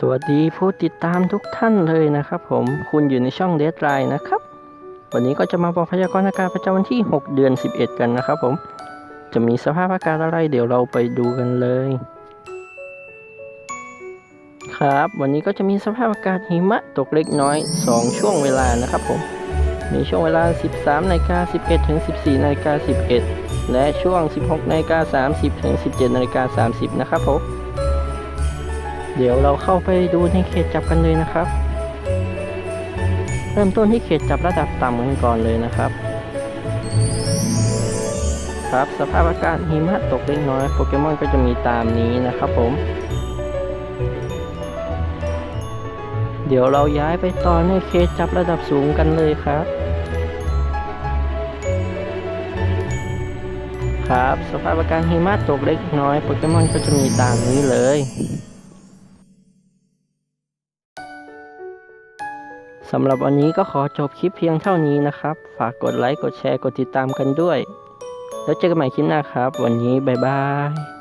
สวัสดีผู้ติดตามทุกท่านเลยนะครับผมคุณอยู่ในช่องเดทไลน์นะครับ วันนี้ก็จะมาบอกพยากรณ์อากาศประจำวันที่ 6 เดือน 11 กันนะครับผม จะมีสภาพอากาศอะไรเดี๋ยวเราไปดูกันเลย ครับ วันนี้ก็จะมีสภาพอากาศหิมะตกเล็กน้อย 2 ช่วงเวลานะครับผม มีช่วงเวลา 13นาฬิกา11 ถึง 14นาฬิกา11 และช่วง 16นาฬิกา30 ถึง 17นาฬิกา30 นะครับผม เดี๋ยวเราเข้าไปดูในเขตจับกันเลยนะครับ เริ่มต้นที่เขตจับระดับต่ำกันก่อนเลยนะครับ ครับสภาพอากาศหิมะตกเล็กน้อยโปเกมอนก็จะมีตามนี้นะครับผม เดี๋ยวเราย้ายไปต่อในเขตจับระดับสูงกันเลยครับครับสภาพอากาศหิมะตกเล็กน้อยโปเกมอนก็จะมีตามนี้เลย สำหรับวันนี้ก็ขอจบคลิปเพียงเท่านี้นะครับ ฝากกดไลค์ กดแชร์ กดติดตามกันด้วย แล้วเจอกันใหม่คลิปหน้าครับ วันนี้ บ๊ายบาย